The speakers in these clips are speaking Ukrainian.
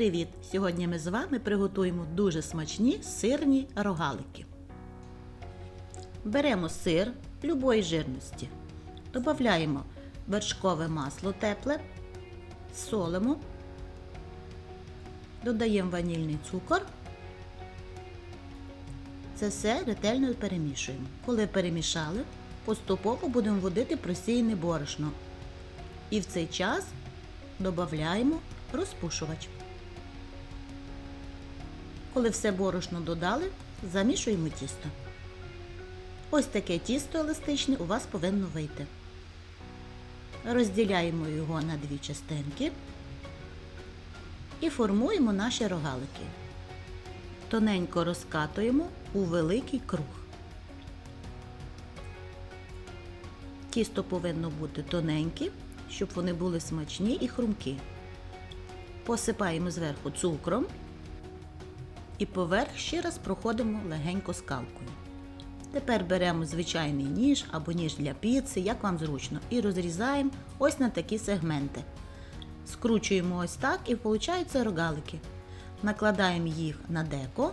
Привіт! Сьогодні ми з вами приготуємо дуже смачні сирні рогалики. Беремо сир любої жирності, додаємо вершкове масло тепле, солимо, додаємо ванільний цукор. Це все ретельно перемішуємо. Коли перемішали, поступово будемо вводити просіяне борошно. І в цей час додаємо розпушувач. Коли все борошно додали, замішуємо тісто. Ось таке тісто еластичне у вас повинно вийти. Розділяємо його на дві частинки і формуємо наші рогалики. Тоненько розкатуємо у великий круг. Тісто повинно бути тоненьке, щоб вони були смачні і хрумкі. Посипаємо зверху цукром і поверх ще раз проходимо легенько скалкою. Тепер беремо звичайний ніж або ніж для піци, як вам зручно, і розрізаємо ось на такі сегменти. Скручуємо ось так і виходять рогалики. Накладаємо їх на деко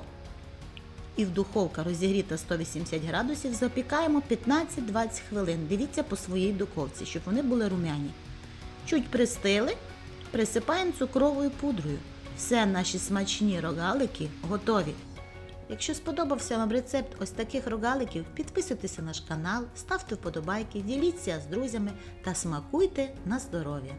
і в духовка розігріта 180 градусів запікаємо 15-20 хвилин. Дивіться по своїй духовці, щоб вони були румяні. Чуть пристили, присипаємо цукровою пудрою. Все наші смачні рогалики готові. Якщо сподобався вам рецепт ось таких рогаликів, підписуйтесь на наш канал, ставте вподобайки, діліться з друзями та смакуйте на здоров'я.